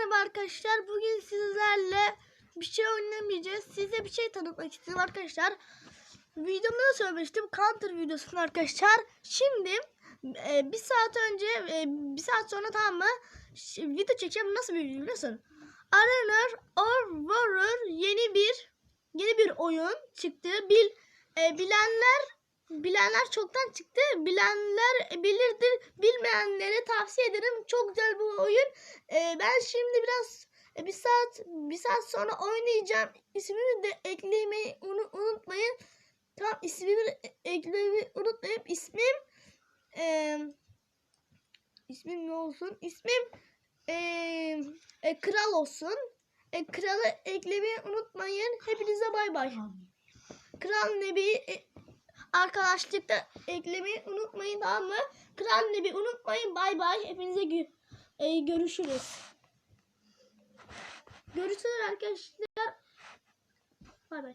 Merhaba arkadaşlar. Bugün sizlerle bir şey oynamayacağız. Size bir şey tanıtmak istedim arkadaşlar. Videomda da söylemiştim. Counter videosunu arkadaşlar. Şimdi e, bir saat önce e, bir saat sonra tamam mı? Video çekeceğim. Nasıl bir video biliyorsun? Arena or Warrior yeni bir yeni bir oyun çıktı. Bil e, bilenler bilenler çoktan çıktı. Bilenler bilirdir. Bilmeyenlere tavsiye ederim. Çok güzel bu oyun. Ee, ben şimdi biraz e, bir saat bir saat sonra oynayacağım. İsmini de eklemeyi unu- unutmayın. Tamam ismini e- eklemeyi unutmayın. İsmim e, ismim ne olsun? İsmim e, e, kral olsun. E, kralı eklemeyi unutmayın. Hepinize bay bay. Kral Nebi e, arkadaşlıkta eklemeyi unutmayın tamam mı? Kral Nebi unutmayın. Bay bay. Hepinize gü- e, görüşürüz. Görüşürüz arkadaşlar. Bay bay.